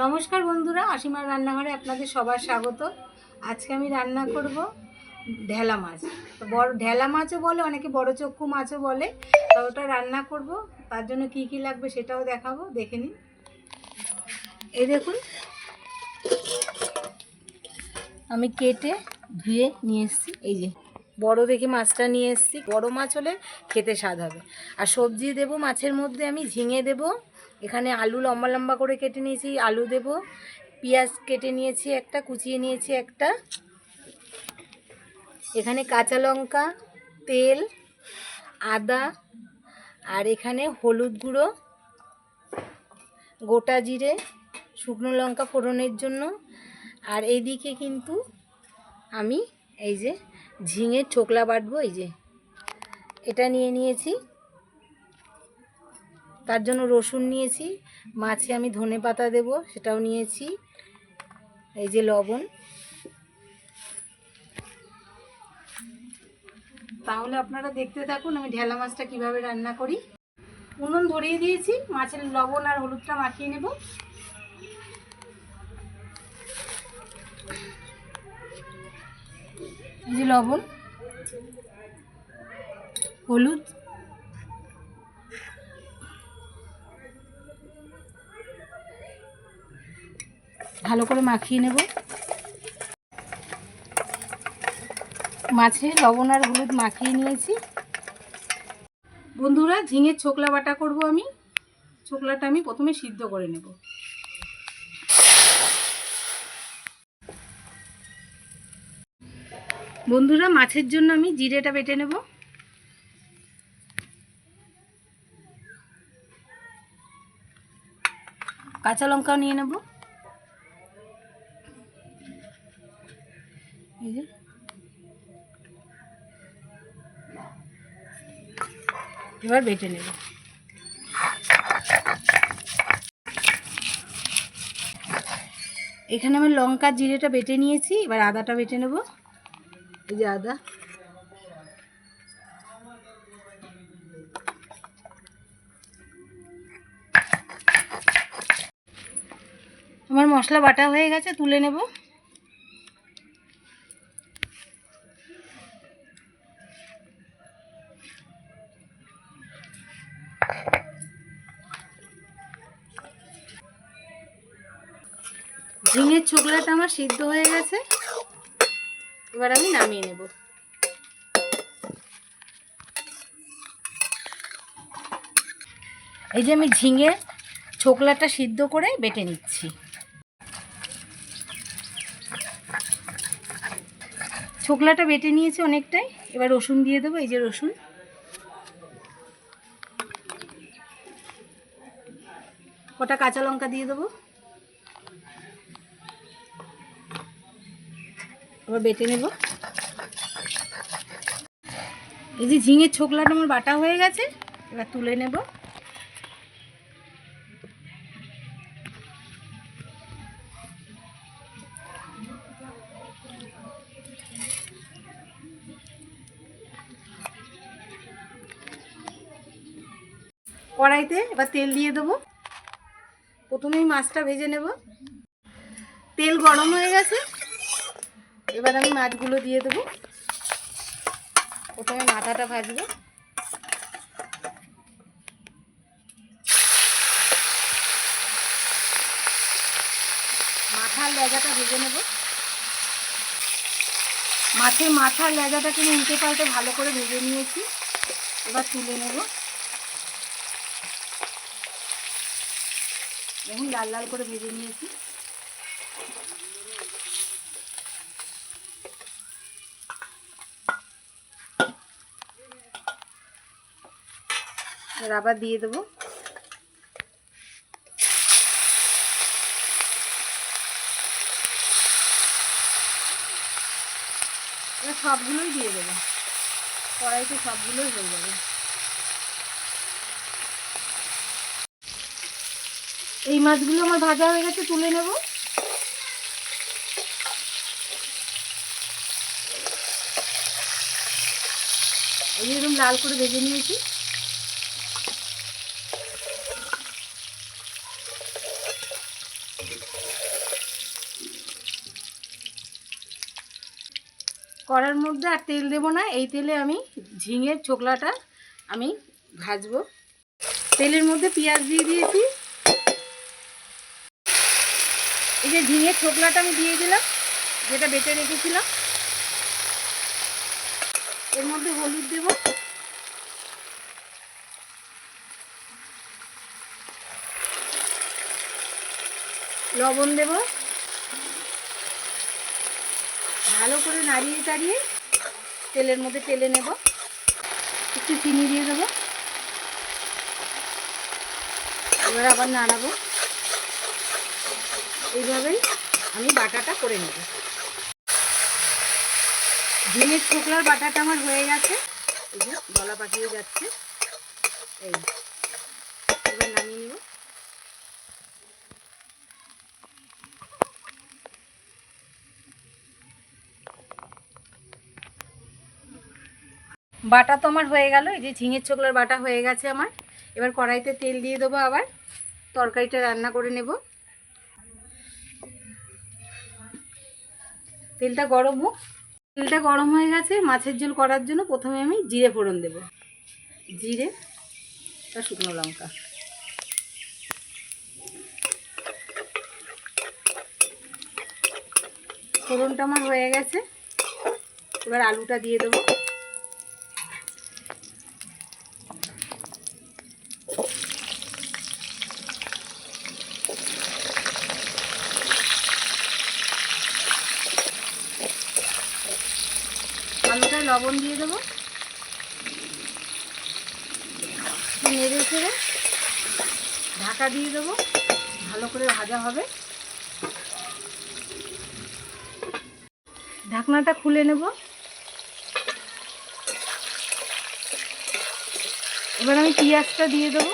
নমস্কার বন্ধুরা অসীমার রান্নাঘরে আপনাদের সবার স্বাগত। আজকে আমি রান্না করব ঢেলা মাছ। তো বড়, ঢেলা মাছও বলে, অনেকে বড় চক্ষু মাছও বলে, তো ওটা রান্না করব। তার জন্য কি কি লাগবে সেটাও দেখাবো, দেখে নিন। এই দেখুন, আমি কেটে ধুয়ে নিয়ে এসেছি, এই যে। বড় দেখে মাছটা নিয়ে এসেছি। বড় মাছ হলে খেতে স্বাদ হবে। আর সবজি দেব মাছের মধ্যে, আমি ঝিঙে দেব এখানে আলু লম্বা লম্বা করে কেটে নিয়েছি, আলু দেব, পেঁয়াজ কেটে নিয়েছি একটা, কুচিয়ে নিয়েছি একটা। এখানে কাঁচা লঙ্কা, তেল, আদা, আর এখানে হলুদ গুঁড়ো, গোটা জিরে, শুকনো লঙ্কা ফোড়নের জন্য। আর এইদিকে কিন্তু আমি এই যে ঝিঙের ছোকলা বাটবো, এই যে এটা নিয়ে নিয়েছি। তার জন্য রসুন নিয়েছি, মাছে আমি ধনে পাতা দেব, সেটাও নিয়েছি, এই যে লবণ। তাহলে আপনারা দেখতে থাকুন আমি ঢেলা মাছটা কীভাবে রান্না করি। উনুন ধরিয়ে দিয়েছি, মাছের লবণ আর হলুদটা মাখিয়ে নেব। এই যে লবণ, হলুদ ভালো করে মাখিয়ে নেব। মাছে লবণ আর হলুদ মাখিয়ে নিয়েছি। বন্ধুরা, ঝিঙের ছোকলা বাটা করব আমি। ছোকলাটা আমি প্রথমে সিদ্ধ করে নেব। বন্ধুরা, মাছের জন্য আমি জিরেটা বেটে নেব। কাঁচা লঙ্কাও নিয়ে নেব। এই যে। এবার বেটে নেব। এখানে আমি লঙ্কা জিরেটা বেটে নিয়েছি, এবার আদাটা বেটে নেব। এই যে আদা। আমার মশলা বাটা হয়ে গেছে, তুলে নেব। ঝিঙের ছোকলাটা আমার সিদ্ধ হয়ে গেছে। এবার আমি নামিয়ে নেব। এই যে আমি ঝিঙে ছোকলাটা সিদ্ধ করে বেটে নিচ্ছি। ছোকলাটা বেটে নিয়েছি অনেকটাই। এবার রসুন দিয়ে দেবো, এই যে রসুন। কটা কাঁচা লঙ্কা দিয়ে দেবো? এবার বেটে নেব। এই যে ঝিঙের ছোকলাটা আমার বাটা হয়ে গেছে, এবার তুলে নেব। কড়াইতে এবার তেল দিয়ে দেবো। প্রথমেই মাছটা ভেজে নেব। তেল গরম হয়ে গেছে। এবার আমি মাছগুলো দিয়ে দেবো। প্রথমে মাথাটা ভাজবো। মাথার লেজাটা ভেজে নেব। মাছের মাথার লেজাটাকে উল্টে পাল্টে ভালো করে ভেজে নিয়েছি। এবার তুলে নেব। দেখুন, লাল লাল করে ভেজে নিয়েছি। এবার আবার দিয়ে দেবো। সবগুলোই দিয়ে দেবো। কড়াইতে সবগুলোই হয়ে যাবে। এই মাছগুলো আমার ভাজা হয়ে গেছে, তুলে নেব। এই এরকম লাল করে ভেজে নিয়েছি। কড়ার মধ্যে আর তেল দেব না, এই তেলে আমি ঝিঙের ছোকলাটা আমি ভাজবো। তেলের মধ্যে পেঁয়াজ দিয়ে দিয়েছি। যে ঝিঙের ছোকলাটা আমি দিয়ে দিলাম, যেটা বেটে রেখেছিলাম, এর মধ্যে হলুদ দেব। লবণ দেব। ভালো করে নাড়িয়ে চাড়িয়ে তেলের মধ্যে তেলে নেব। একটু চিনি দিয়ে দেবো। এবার আবার নাড়াবো। এইভাবেই আমি বাটাটা করে নেব। ঝিঙের ছোকলার বাটাটা আমার হয়ে গেছে। এই যে গলা পাকিয়ে যাচ্ছে। এই, এবার নামিয়ে নিব। বাটা তো আমার হয়ে গেল, এই যে ঝিঙের ছোকলার বাটা হয়ে গেছে আমার। এবার কড়াইতে তেল দিয়ে দেবো আবার। তরকারিটা রান্না করে নেব। তেলটা গরম হোক। তেলটা গরম হয়ে গেছে, মাছের ঝোল করার জন্য প্রথমে আমি জিরে ফোড়ন দেব। জিরে আর শুকনো লঙ্কা। ফোড়নটা আমার হয়ে গেছে। এবার আলুটা দিয়ে দেবো। লবণ দিয়ে দেবো। নেড়ে ছেড়ে ঢাকা দিয়ে দেবো। ভালো করে ভাজা হবে। ঢাকনাটা খুলে নেব। এবার আমি পেঁয়াজটা দিয়ে দেবো।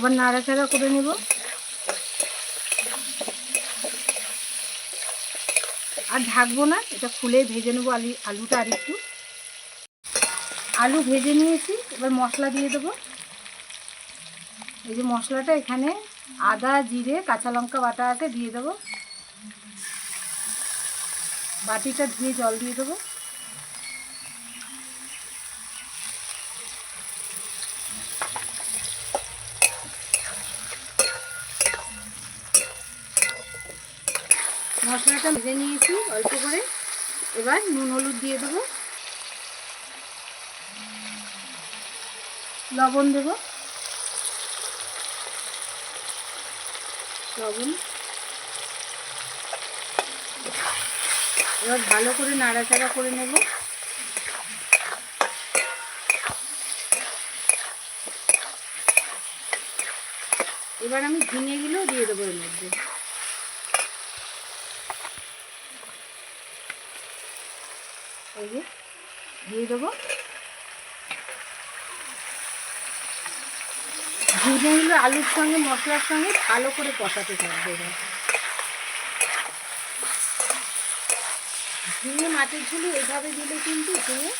আবার নাড়াচাড়া করে নেব। আর ঢাকবো না, এটা খুলে ভেজে নেব আলু, আলুটা আর একটু। আলু ভেজে নিয়েছি, এবার মশলা দিয়ে দেবো। এই যে মশলাটা এখানে আদা, জিরে, কাঁচা লঙ্কা বাটা আছে, দিয়ে দেবো। বাটিটা ধুয়ে জল দিয়ে দেবো। মশলাটা ভেজে নিয়েছি, অল্প করে। এবার নুন, হলুদ দিয়ে দেবো। লবণ দেব। লবণ। এবার ভালো করে নাড়াচাড়া করে নেব। এবার আমি ঝিঙেগুলো দিয়ে দেবো এর মধ্যে। এই যে, দিয়ে দেবো। আলুর সঙ্গে, মশলার সঙ্গে ভালো করে কষাতে থাকবে ঝিঙে মাটির ঝুলি এভাবে দিলে কিন্তু ঝিঙে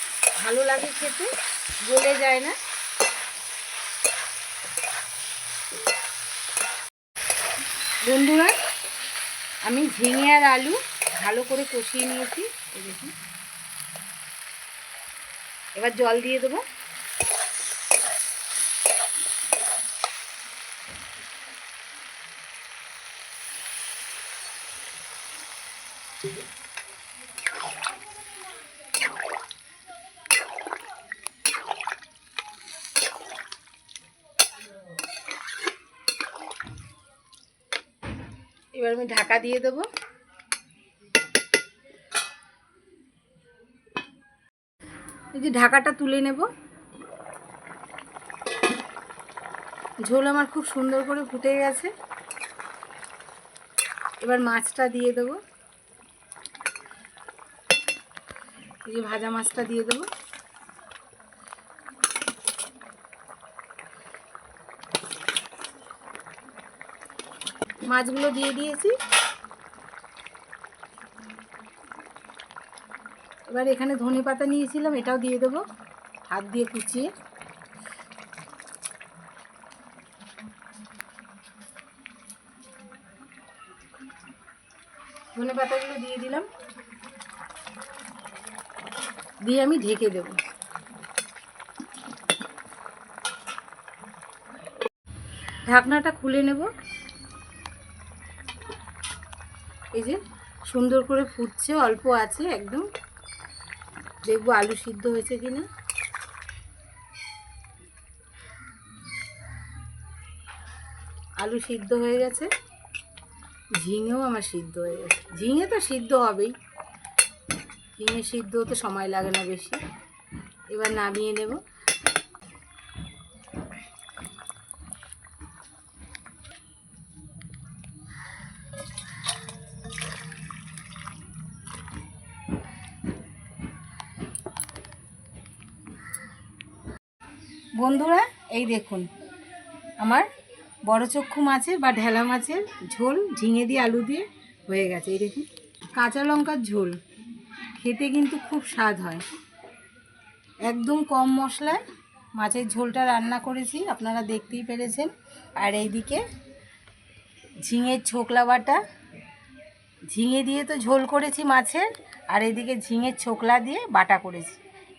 ভালো লাগে খেতে, গলে যায় না। বন্ধুরা, আমি ঝিঙে আর আলু ভালো করে কষিয়ে নিয়েছি দেখুন। এবার জল দিয়ে দেবো। এবার আমি ঢাকা দিয়ে দেবো। এই যে ঢাকাটা তুলে নেব। ঝোল আমার খুব সুন্দর করে ফুটে গেছে। এবার মাছটা দিয়ে দেবো। এই যে ভাজা মাছটা দিয়ে দেবো। মাছগুলো দিয়ে দিয়েছি। এবার এখানে ধনে পাতা নিয়েছিলাম, এটাও দিয়ে দেবো। হাত দিয়ে কুচিয়ে। ধনে পাতাগুলো দিয়ে দিলাম। দিয়ে আমি ঢেকে দেব। ঢাকনাটা খুলে নেব। এই যে সুন্দর করে ফুটছে, অল্প আছে, একদম। দেখব আলু সিদ্ধ হয়েছে কিনা। আলু সিদ্ধ হয়ে গেছে। ঝিঙেও আমার সিদ্ধ হয়ে গেছে। ঝিঙে তো সিদ্ধ হবেই। ঝিঙে সিদ্ধ হতে সময় লাগে না বেশি। এবার নামিয়ে নেব। বন্ধুরা, এই দেখুন, আমার বড় চক্ষু মাছের বা ঢেলা মাছের ঝোল ঝিঙে দিয়ে, আলু দিয়ে হয়ে গেছে। এই দেখুন, কাঁচা লঙ্কার ঝোল, খেতে কিন্তু খুব স্বাদ হয়। একদম কম মশলায় মাছের ঝোলটা রান্না করেছি, আপনারা দেখতেই পেরেছেন। আর এইদিকে ঝিঙের ছোকলা বাটা, ঝিঙে দিয়ে তো ঝোল করেছি মাছের, আর এদিকে ঝিঙের ছোকলা দিয়ে বাটা করেছি।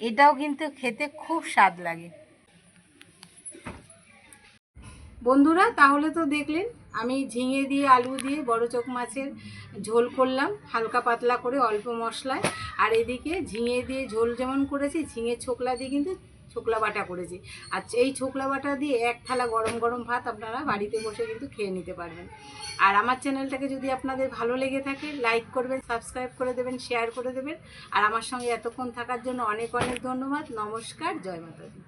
এটাও কিন্তু খেতে খুব স্বাদ লাগে। বন্ধুরা, তাহলে তো দেখলেন, আমি ঝিঙে দিয়ে, আলু দিয়ে, বড় চোখ মাছের ঝোল করলাম, হালকা পাতলা করে অল্প মশলায়। আর এদিকে ঝিঙে দিয়ে ঝোল যেমন করেছি, ঝিঙে ছোকলা দিয়ে কিন্তু ছোকলা বাটা করেছি। আর এই ছোকলা বাটা দিয়ে এক থালা গরম গরম ভাত আপনারা বাড়িতে বসে কিন্তু খেয়ে নিতে পারবেন। আর আমার চ্যানেলটাকে যদি আপনাদের ভালো লেগে থাকে, লাইক করবেন, সাবস্ক্রাইব করে দেবেন, শেয়ার করে দেবেন। আর আমার সঙ্গে এতক্ষণ থাকার জন্য অনেক অনেক ধন্যবাদ। নমস্কার, জয় মাতাদি